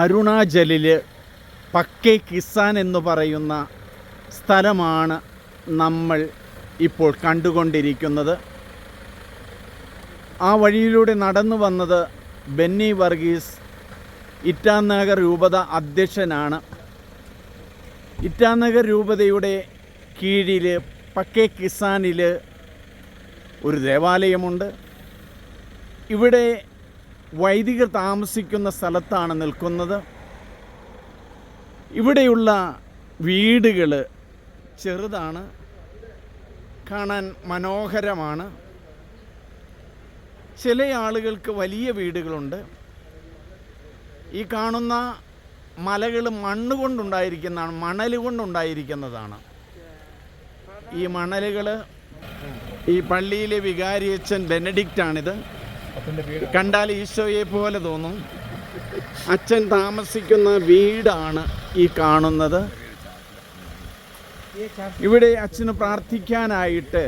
അരുണാചലിൽ പക്കെ കിസാൻ എന്ന് പറയുന്ന സ്ഥലമാണ് നമ്മൾ ഇപ്പോൾ കണ്ടുകൊണ്ടിരിക്കുന്നത്. ആ വഴിയിലൂടെ നടന്നു വന്നത് ബെന്നി വർഗീസ് ഇറ്റാനഗർ രൂപത അധ്യക്ഷനാണ്. ഇറ്റാനഗർ രൂപതയുടെ കീഴിൽ പക്കെ കിസാനിൽ ഒരു ദേവാലയമുണ്ട്. ഇവിടെ വൈദികർ താമസിക്കുന്ന സ്ഥലത്താണ് നിൽക്കുന്നത്. ഇവിടെയുള്ള വീടുകൾ ചെറുതാണ്. കാണാൻ മനോഹരമാണ്. ചില ആളുകൾക്ക് വലിയ വീടുകളുണ്ട്. ഈ കാണുന്ന മലകൾ മണ്ണ് കൊണ്ടുണ്ടായിരിക്കുന്നതാണ് മണൽ കൊണ്ടുണ്ടായിരിക്കുന്നതാണ്. ഈ മണലുകൾ ഈ പള്ളിയിലെ വികാരിയച്ഛൻ ബെനഡിക്റ്റാണിത്. കണ്ടാൽ ഈശോയെ പോലെ തോന്നും. അച്ഛൻ താമസിക്കുന്ന വീടാണ് ഈ കാണുന്നത്. ഇവിടെ അച്ഛന് പ്രാർത്ഥിക്കാനായിട്ട്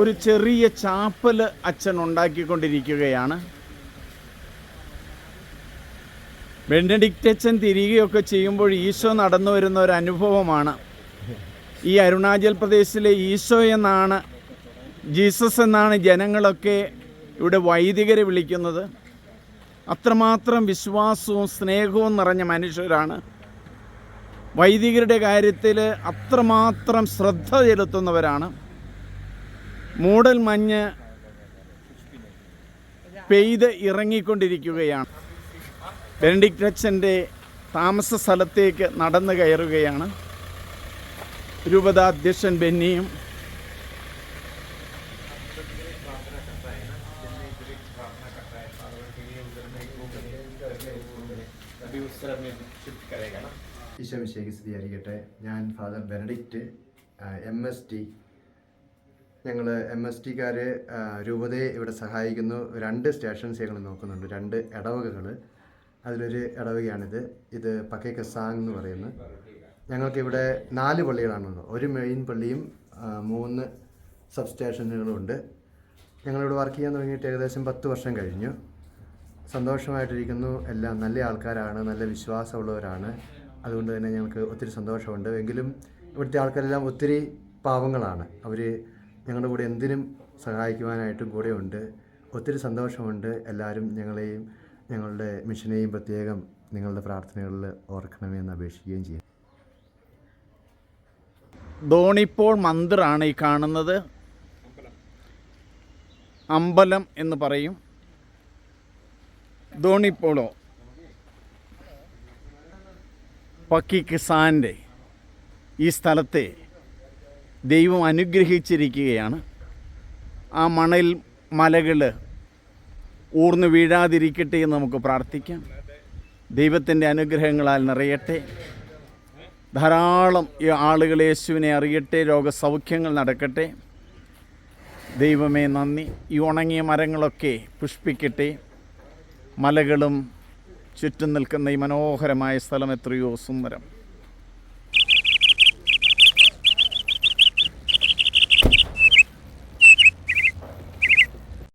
ഒരു ചെറിയ ചാപ്പൽ അച്ഛൻ ഉണ്ടാക്കിക്കൊണ്ടിരിക്കുകയാണ്. ബെനഡിക്റ്റ് അച്ഛൻ തിരികെയൊക്കെ ചെയ്യുമ്പോൾ ഈശോ നടന്നു വരുന്ന ഒരു അനുഭവമാണ്. ഈ അരുണാചൽ പ്രദേശിലെ ഈശോ എന്നാണ് ജീസസ് എന്നാണ് ജനങ്ങളൊക്കെ ഇവിടെ വൈദികരെ വിളിക്കുന്നത് അത്രമാത്രം വിശ്വാസവും സ്നേഹവും നിറഞ്ഞ മനുഷ്യരാണ്. വൈദികരുടെ കാര്യത്തിൽ അത്രമാത്രം ശ്രദ്ധ ചെലുത്തുന്നവരാണ്. മൂടൽ മഞ്ഞ് പെയ്ത് ഇറങ്ങിക്കൊണ്ടിരിക്കുകയാണ്. അച്ഛന്റെ താമസ സ്ഥലത്തേക്ക് നടന്നു കയറുകയാണ്. രൂപതാധ്യക്ഷൻ ബെന്നിയും ഈശോമിശേക്ക് സ്ഥിതിയായിരിക്കട്ടെ ഞാൻ father Benedict M S T. ഞങ്ങൾ എം എസ് ടിക്കാർ രൂപതയെ ഇവിടെ സഹായിക്കുന്നു. രണ്ട് സ്റ്റേഷൻസ് ഞങ്ങൾ നോക്കുന്നുണ്ട്. രണ്ട് ഇടവകകൾ അതിലൊരു ഇടവകയാണിത് ഇത് പക്കേ കസാങ് എന്ന് പറയുന്നത് ഞങ്ങൾക്കിവിടെ നാല് പള്ളികളാണുള്ളത്. ഒരു മെയിൻ പള്ളിയും മൂന്ന് സബ് സ്റ്റേഷനുകളും ഉണ്ട്. ഞങ്ങളിവിടെ വർക്ക് ചെയ്യാൻ തുടങ്ങിയിട്ട് ഏകദേശം പത്ത് വർഷം കഴിഞ്ഞു. സന്തോഷമായിട്ടിരിക്കുന്നു. എല്ലാം നല്ല ആൾക്കാരാണ് നല്ല വിശ്വാസമുള്ളവരാണ്. അതുകൊണ്ട് തന്നെ ഞങ്ങൾക്ക് ഒത്തിരി സന്തോഷമുണ്ട്. എങ്കിലും ഇവിടുത്തെ ആൾക്കാരെല്ലാം ഒത്തിരി പാവങ്ങളാണ്. അവർ ഞങ്ങളുടെ കൂടെ എന്തിനും സഹായിക്കുവാനായിട്ടും കൂടെ ഉണ്ട്. ഒത്തിരി സന്തോഷമുണ്ട്. എല്ലാവരും ഞങ്ങളെയും ഞങ്ങളുടെ മിഷനെയും പ്രത്യേകം നിങ്ങളുടെ പ്രാർത്ഥനകളിൽ ഓർക്കണമെന്ന് അപേക്ഷിക്കുകയും ചെയ്യും. ധോണിപ്പോൾ മന്ദിറാണ് ഈ കാണുന്നത്. അമ്പലം എന്ന് പറയും. ധോണിപ്പോളോ പക്കി കിസാന്റെ ഈ സ്ഥലത്തെ ദൈവം അനുഗ്രഹിച്ചിരിക്കുകയാണ്. ആ മണൽ മലകൾ ഊർന്നു വീഴാതിരിക്കട്ടെ എന്ന് നമുക്ക് പ്രാർത്ഥിക്കാം. ദൈവത്തിന്റെ അനുഗ്രഹങ്ങളാൽ നിറയട്ടെ. ധാരാളം ആളുകൾ യേശുവിനെ അറിയട്ടെ രോഗസൗഖ്യങ്ങൾ നടക്കട്ടെ. ദൈവമേ നന്ദി. ഈ ഉണങ്ങിയ മരങ്ങളൊക്കെ പുഷ്പിക്കട്ടെ. മലകളും ചുറ്റും നിൽക്കുന്ന ഈ മനോഹരമായ സ്ഥലം എത്രയോ സുന്ദരം.